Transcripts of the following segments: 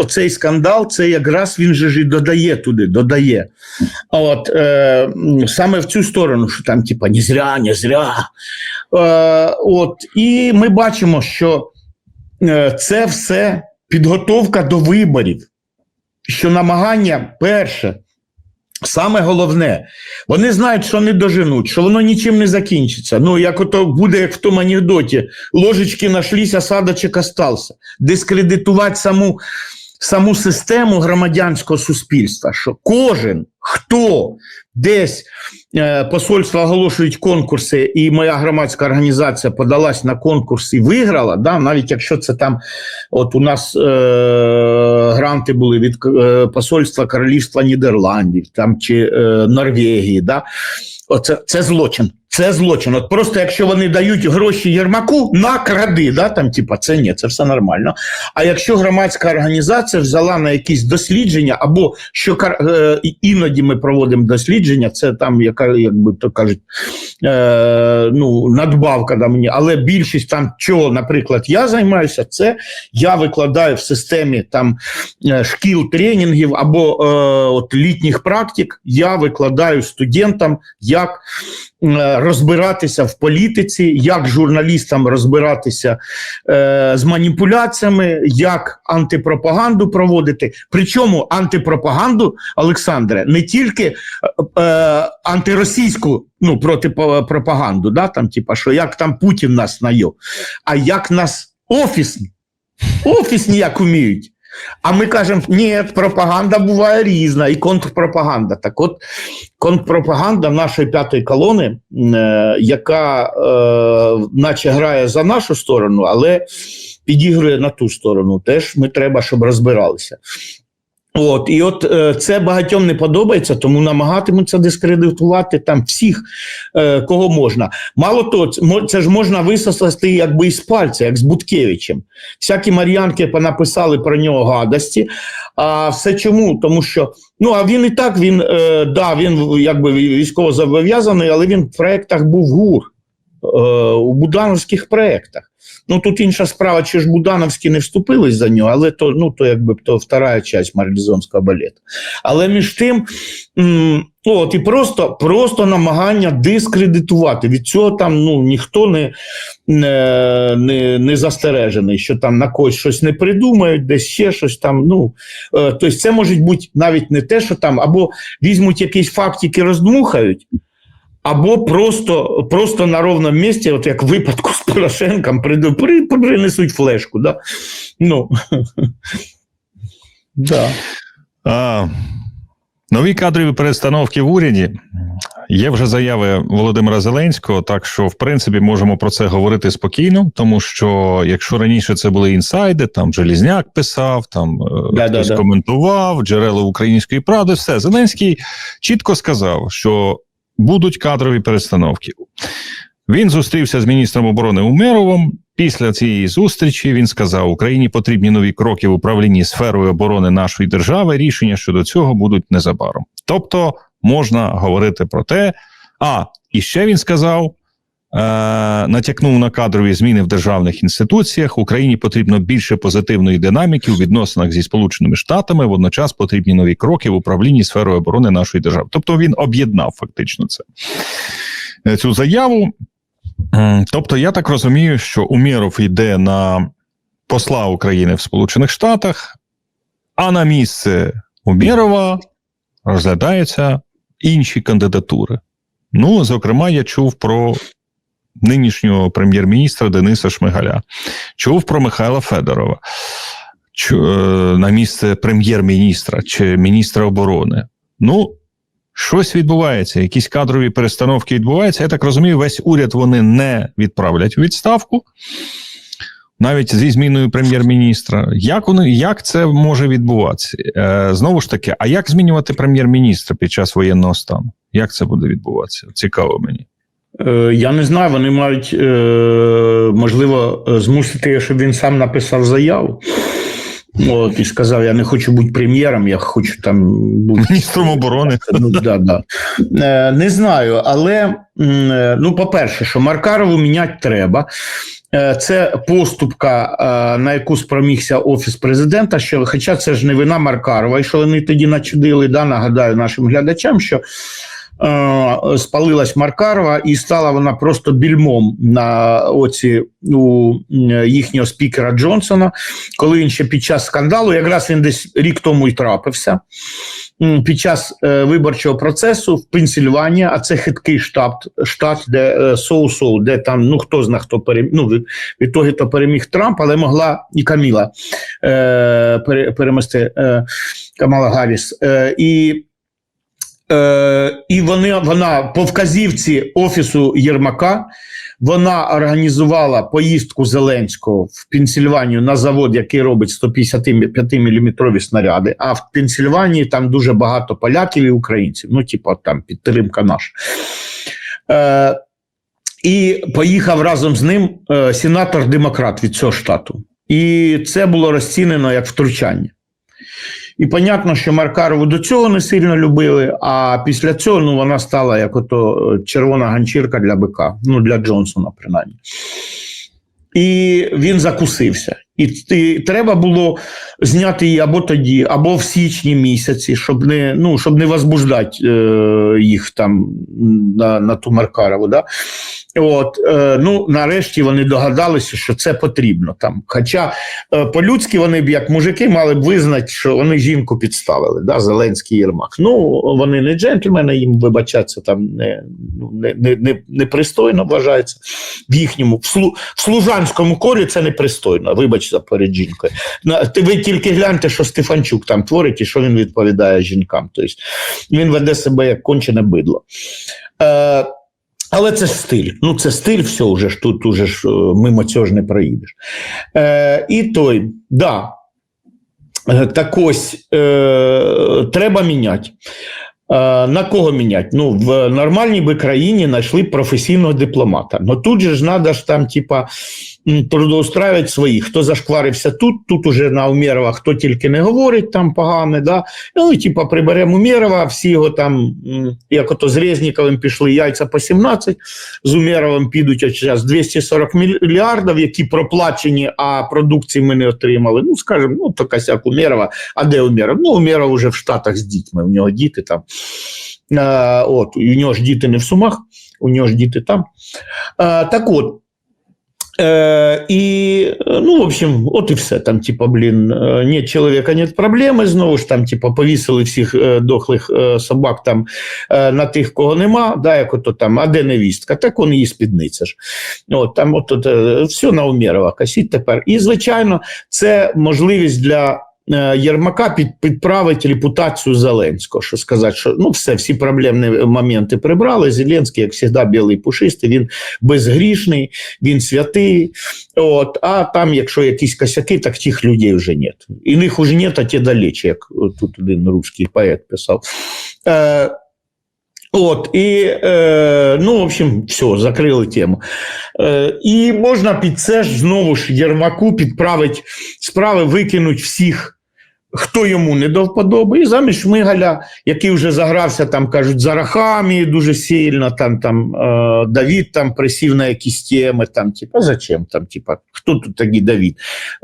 оцей скандал, це якраз він же ж і додає туди, додає. От, е, саме в цю сторону, що там, типа, не зря, не зря. Е, от, і ми бачимо, що е, це все підготовка до виборів, що намагання перше. Саме головне, вони знають, що не доженуть, що воно нічим не закінчиться. Ну, як ото буде, як в тому анекдоті, ложечки нашлись, осадочок остався. Дискредитувати саму, саму систему громадянського суспільства, що кожен, хто десь е, посольства оголошують конкурси, і моя громадська організація подалась на конкурс і виграла, да, навіть якщо це там, от у нас е, гранти були від е, посольства Королівства Нідерландів там, чи е, Норвегії, да, Оце, це злочин. Це злочин. От просто якщо вони дають гроші Єрмаку на кради, да, там, типа, це ні, це все нормально. А якщо громадська організація взяла на якісь дослідження, або що е, і- іноді ми проводимо дослідження, це там, яка, як би то кажуть, е, ну, надбавка да, мені, але більшість там чого, наприклад, я займаюся, це я викладаю в системі там е, шкіл тренінгів або е, от літніх практик, я викладаю студентам, як е, розбиратися в політиці, як журналістам розбиратися е, з маніпуляціями, як антипропаганду проводити. Причому антипропаганду, Олександре, не тільки е, е, антиросійську ну, протипропаганду, да, там, типа, що як там Путін нас найо, а як нас офісні, офісні як уміють. А ми кажемо, ні, пропаганда буває різна, і контрпропаганда. Так от, контрпропаганда нашої п'ятої колони, е, яка е, наче грає за нашу сторону, але підігрує на ту сторону. Теж ми треба, щоб розбиралися. От, і от е, це багатьом не подобається, тому намагатимуться дискредитувати там всіх, е, кого можна. Мало того, це, ж можна висосати якби із пальця, як з Буткевичем. Всякі мар'янки понаписали про нього гадості. А все чому? Тому що ну а він і так він е, да, він якби військово зобов'язаний, але він в проєктах був ГУР у будановських проєктах. Ну тут інша справа, чи ж Будановські не вступились за нього, але то, ну, то якби то втора часть марлізонського балету. Але між тим, от і просто, просто намагання дискредитувати. Від цього там ну, ніхто не, не, не, не застережений, що там на когось щось не придумають, десь ще щось там. Ну, е, тобто це може бути навіть не те, що там, або візьмуть якісь фактики, роздмухають. Або просто, просто на ровному місці, от як в випадку з Порошенком, принесуть флешку. Да? Ну, да. А, нові кадрові перестановки в уряді. Є вже заяви Володимира Зеленського, так що, в принципі, можемо про це говорити спокійно, тому що якщо раніше це були інсайди, там Желізняк писав, там е, Да-да-да. хтось коментував, джерела української правди, все. Зеленський чітко сказав, що будуть кадрові перестановки. Він зустрівся з міністром оборони Умеровим. Після цієї зустрічі він сказав: Україні потрібні нові кроки в управлінні сферою оборони нашої держави. Рішення щодо цього будуть незабаром. Тобто можна говорити про те. А і ще він сказав: натякнув на кадрові зміни в державних інституціях. Україні потрібно більше позитивної динаміки у відносинах зі Сполученими Штатами. Водночас потрібні нові кроки в управлінні сферою оборони нашої держави. Тобто він об'єднав фактично це е, цю заяву. Тобто, я так розумію, що Умєров йде на посла України в Сполучених Штатах, а на місце Умєрова розглядаються інші кандидатури. Ну, зокрема, я чув про нинішнього прем'єр-міністра Дениса Шмигаля, чув про Михайла Федорова чу- е, на місце прем'єр-міністра чи міністра оборони. Ну, щось відбувається, якісь кадрові перестановки відбуваються. Я так розумію, весь уряд вони не відправлять у відставку, навіть зі зміною прем'єр-міністра. Як вони як це може відбуватися? Е, знову ж таки, а як змінювати прем'єр-міністра під час воєнного стану? Як це буде відбуватися? Цікаво мені. Е, я не знаю, вони мають, е, можливо, е, змусити, щоб він сам написав заяву. От, і сказав: я не хочу бути прем'єром, я хочу там бути Міністром оборони. Ну, да, да. Не знаю, але ну, по-перше, що Маркарову міняти треба. Це поступка, на яку спромігся офіс президента. Що, хоча це ж не вина Маркарова, і що вони тоді начудили, да, нагадаю нашим глядачам, що спалилась Маркарова, і стала вона просто більмом на оці у їхнього спікера Джонсона, коли він ще під час скандалу, якраз він десь рік тому і трапився під час е, виборчого процесу в Пенсільванії, а це хиткий штат, штат, де е, де там ну хто зна, хто переміг. Ну, від- відтоді то переміг Трамп, але могла і Каміла е, перемести е, Камала Гарріс. Е, і Е, і вони, вона по вказівці офісу Єрмака вона організувала поїздку Зеленського в Пенсільванію на завод, який робить 155 мм снаряди. А в Пенсільванії там дуже багато поляків і українців. Ну, типу, там підтримка наша. Е, і поїхав разом з ним е, сенатор-демократ від цього штату. І це було розцінено як втручання. І понятно, що Маркарову до цього не сильно любили, а після цього ну, вона стала як ото е, червона ганчірка для бика, ну для Джонсона, принаймні. І він закусився. І, і треба було зняти її або тоді, або в січні місяці, щоб не, ну, щоб не возбуждати е, їх там на, на ту Маркарову. Да? От, е, ну, нарешті вони догадалися, що це потрібно там. Хоча е, по-людськи вони б, як мужики, мали б визнати, що вони жінку підставили, да, Зеленський Єрмак. Ну, вони не джентльмени, їм вибачатися там не, ну, не, не, не, непристойно вважається. В їхньому, в, слу, в служанському колі це непристойно, вибач за перед жінкою. На- ти- Ви тільки гляньте, що Стефанчук там творить і що він відповідає жінкам. Тобто він веде себе як кончене бидло. Е, але це стиль. Ну, це стиль, все вже ж тут уже ж е, мимо цього ж не проїдеш. Е, і той, да. Е, Так ось е, треба міняти. Е, на кого міняти? Ну, в нормальній би країні знайшли професійного дипломата. Ну тут же ж треба ж там, типа, м, своїх. Хто зашкварився тут, тут уже на Умєрова хто тільки не говорить там погане, да? Ну, і типа приберемо Умєрова, всі його там, як ото з Резніковим пішли яйця по 17, з Умєровим підуть зараз 240 мільярдів, які проплачені, а продукції ми не отримали. Ну, скажімо, ну, то косяк Умєрова. А де Умєров? Ну, Умєров вже в Штатах з дітьми, у нього діти там. От, у нього ж діти не в Сумах, у нього ж діти там. Так от. І, е, ну, в общем, от і все. Там, типа, блін, е, нет чоловіка, нет проблеми. Знову ж там, типа, повісили всіх е, дохлих е, собак там на тих, кого нема, да, як ото там, а де невістка? Так он її спідниця ж. От, там, от, от, все на Умєрова косіть тепер. І, звичайно, це можливість для Єрмака під, підправити репутацію Зеленського, що сказати, що ну все, всі проблемні моменти прибрали. Зеленський, як завжди, білий пушистий, він безгрішний, він святий. От, а там, якщо якісь косяки, так тих людей вже нет. І них уже нет, а ті далече, як тут один русський поет писав. Е, От, і, е, ну, в общем, все, закрили тему. Е, і можна під це ж знову ж Єрмаку підправити справи, викинуть всіх, хто йому не до вподоби, і замість Шмигаля, який вже загрався, там кажуть, за рахами дуже сильно, там, там е, Давід там присів на якісь теми, там, типа, зачем там, типа, хто тут такий Давід?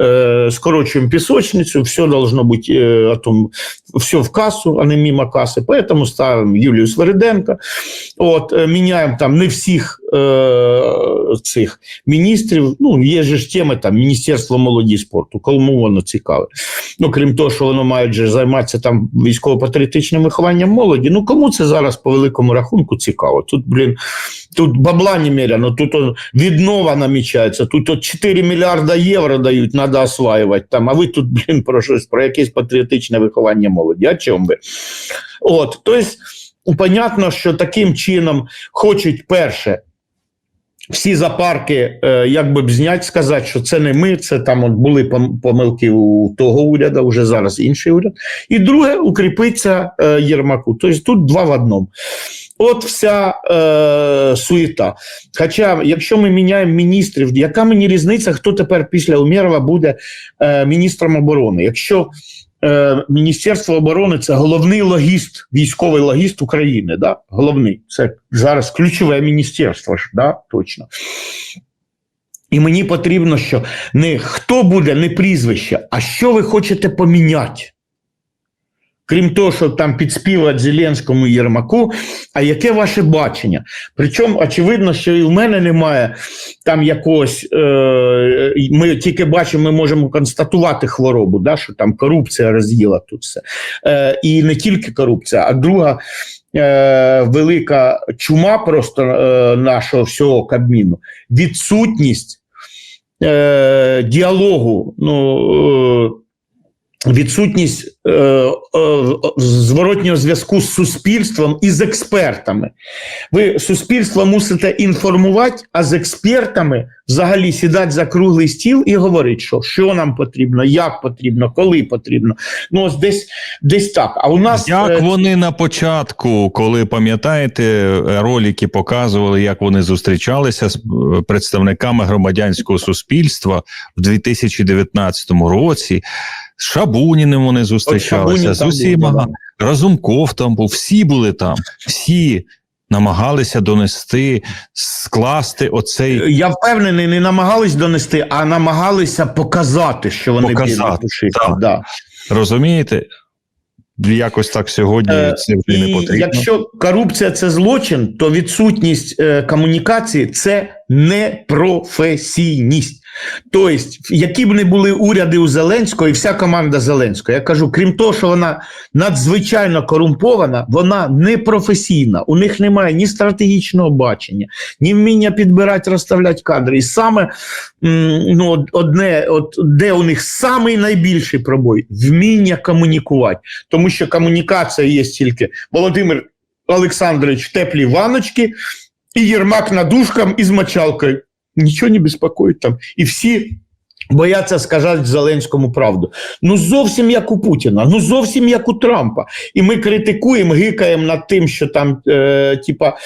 Е, скорочуємо пісочницю, все должно бути е, том, все в кассу, а не мимо касси, поэтому ставимо Юлію Свериденко, от, е, міняємо там не всіх е, цих міністрів, ну, є ж теми там Міністерство молоді спорту, кому воно цікаве. Ну, крім того, що воно має же займатися там військово-патріотичним вихованням молоді. Ну кому це зараз по великому рахунку цікаво? Тут, блін, тут бабла немеряно, тут он, віднова намічається, тут от 4 мільярда євро дають, треба осваювати там, а ви тут, блін, про щось, про якесь патріотичне виховання молоді. А чому би? От, тобто, понятно, що таким чином хочуть перше. Всі запарки, е, як би б зняти, сказати, що це не ми, це там от були помилки у того уряду, вже зараз інший уряд. І друге, укріпиться е, Єрмаку. Тобто тут два в одному. от вся е, суєта. Хоча, якщо ми міняємо міністрів, яка мені різниця, хто тепер після Умєрова буде е, міністром оборони? Якщо е, Міністерство оборони це головний логіст, військовий логіст України, да? головний. Це зараз ключове міністерство да? точно. І мені потрібно, що не хто буде, не прізвище, а що ви хочете поміняти. Крім того, що там підспівати Зеленському Єрмаку, а яке ваше бачення? Причому, очевидно, що і в мене немає там якогось, е, ми тільки бачимо, ми можемо констатувати хворобу, да, що там корупція роз'їла тут все. Е, і не тільки корупція, а друга е, велика чума просто е, нашого всього Кабміну відсутність е, діалогу. ну, Відсутність зворотнього зв'язку з суспільством і з експертами. Ви суспільство мусите інформувати, а з експертами взагалі сідати за круглий стіл і говорити, що, що нам потрібно, як потрібно, коли потрібно. Ну, ось десь, десь так. А у нас Як е, вони на початку, коли пам'ятаєте, ролики показували, як вони зустрічалися з е, представниками громадянського суспільства в 2019 році. З Шабуніним вони зустрічалися, Шабунін з усіма. да. Разумков там був, всі були там, всі намагалися донести, скласти оцей Я впевнений, не намагались донести, а намагалися показати, що вони Показати, так. Да. розумієте? Якось так сьогодні Е, це вже не потрібно. якщо корупція це злочин, то відсутність е, комунікації це непрофесійність. Тобто, які б не були уряди у Зеленського і вся команда Зеленського, я кажу, крім того, що вона надзвичайно корумпована, вона непрофесійна. У них немає ні стратегічного бачення, ні вміння підбирати, розставляти кадри. І саме ну, одне, от де у них самий найбільший пробой вміння комунікувати. Тому що комунікація є тільки Володимир Олександрович в теплій ванночці і Єрмак над душком із мочалкою. Нічого не беспокоит там. І всі бояться сказати Зеленському правду. Ну зовсім як у Путіна, ну зовсім як у Трампа. І ми критикуємо, гикаємо над тим, що там, е, типа,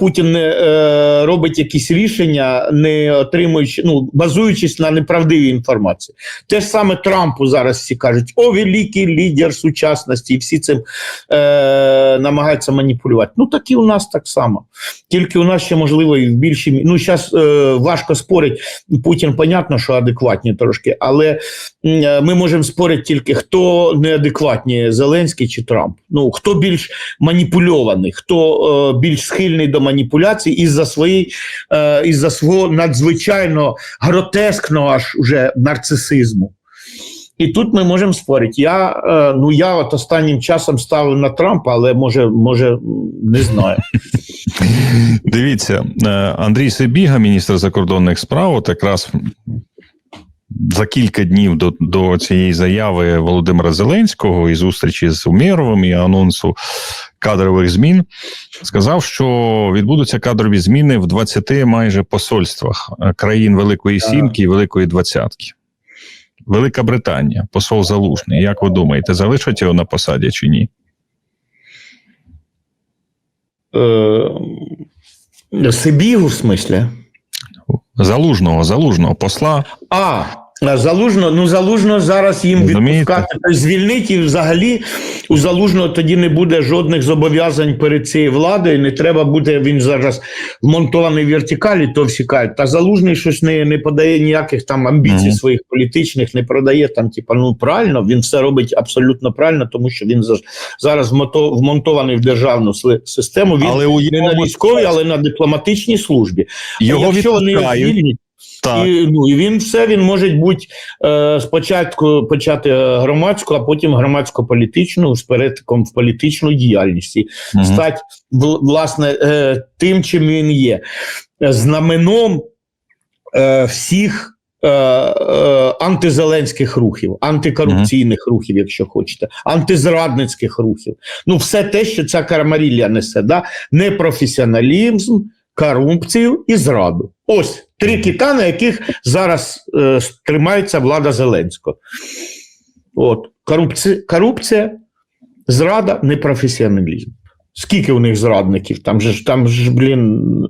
Путін е, робить якісь рішення, не отримуючи, ну, базуючись на неправдивій інформації. Те ж саме Трампу зараз всі кажуть: о, великий лідер сучасності, і всі цим е, намагаються маніпулювати. Ну так і у нас так само. Тільки у нас ще можливо і в більшій Ну, зараз е, важко спорити. Путін, понятно, що адекватні трошки, але е, ми можемо спорити тільки хто неадекватніше, Зеленський чи Трамп. Ну хто більш маніпульований, хто е, більш схильний до маніпуляцій із-за своєї е, із-за свого надзвичайно гротескного аж уже нарцисизму. І тут ми можемо спорити. Я, е, ну, я от останнім часом ставив на Трампа, але може, може, не знаю. Дивіться, е, Андрій Сибіга, міністр закордонних справ, от якраз за кілька днів до, до цієї заяви Володимира Зеленського і зустрічі з Умєровим і анонсу кадрових змін, сказав, що відбудуться кадрові зміни в 20 майже посольствах е, країн Великої Сімки і Великої Двадцятки. Велика Британія, посол Залужний. Як ви думаєте, залишать його на посаді чи ні? Е, Сибігу, в смислі? Залужного, залужного посла. А, залужно, ну залужно зараз їм відпускати, звільнити і взагалі у залужного тоді не буде жодних зобов'язань перед цією владою. Не треба буде він зараз вмонтований в вертикалі, то всі кажуть. Та залужний щось не, не подає ніяких там амбіцій Мгм. своїх політичних, не продає там, типа, ну правильно, він все робить абсолютно правильно, тому що він за- зараз вмонтований в державну систему. Він Але у не на військовій, але на дипломатичній службі. його Якщо вони звільнять, Так. і, ну, і він все він може бути е, спочатку почати громадську, а потім громадсько-політичну з перетиком в політичну діяльність. І Мгм. стати власне е, тим, чим він є, знаменом е, всіх. е, е, Антизеленських рухів, антикорупційних рухів, якщо хочете, антизрадницьких рухів. Ну, все те, що ця карамарілля несе, да? непрофесіоналізм, корупцію і зраду. Ось три кита, на яких зараз е, тримається влада Зеленського. От. Корупція, корупція, зрада, непрофесіоналізм. Скільки у них зрадників? Там же там ж, блін, е,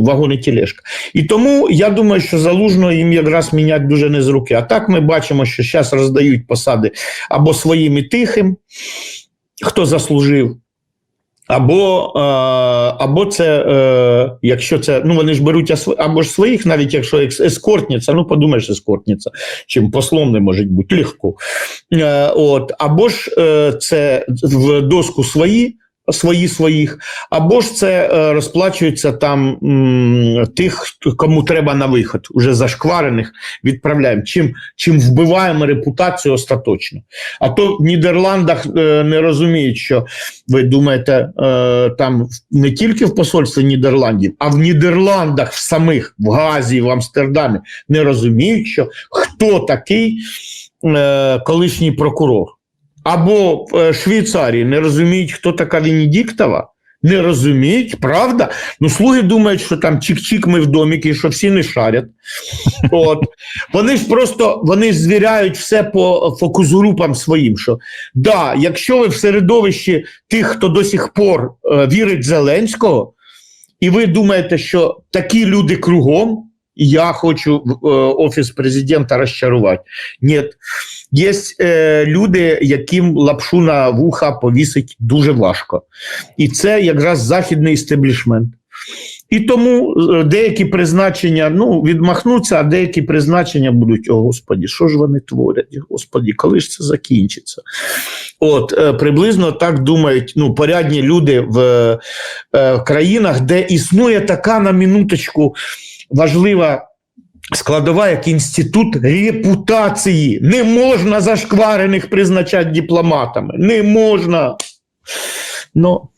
вагон і тележка. І тому я думаю, що залужно їм якраз міняти дуже не з руки. А так ми бачимо, що зараз роздають посади або своїм і тихим, хто заслужив. Або, е, або це, е, якщо це, ну вони ж беруть або ж своїх, навіть якщо ескортниця, ну подумаєш, ескортниця, чим послом не може бути легко. Е, от, або ж це в доску свої, свої своїх, або ж це е, розплачується там м, тих, кому треба на виход, уже зашкварених відправляємо. Чим, чим вбиваємо репутацію остаточно. А то в Нідерландах е, не розуміють, що ви думаєте, е, там не тільки в посольстві Нідерландів, а в Нідерландах в самих, в Газі, в Амстердамі не розуміють, що хто такий колишній прокурор. Або в е, Швейцарії не розуміють, хто така Венедіктова. Не розуміють, правда? Ну, слуги думають, що там чик-чик, ми в доміки, що всі не шарять. От. Вони ж просто вони ж звіряють все по фокус-групам своїм. Що да, якщо ви в середовищі тих, хто до сих пор е, вірить в Зеленського, і ви думаєте, що такі люди кругом, я хочу е, офіс президента розчарувати. Ні, є е, люди, яким лапшу на вуха повісить дуже важко. І це якраз західний істеблішмент. І тому е, деякі призначення ну, відмахнуться, а деякі призначення будуть: о Господі, що ж вони творять? Господі, коли ж це закінчиться? От е, приблизно так думають ну, порядні люди в е, країнах, де існує така на минуточку важлива складова, як інститут репутації. Не можна зашкварених призначати дипломатами. Не можна. Ну,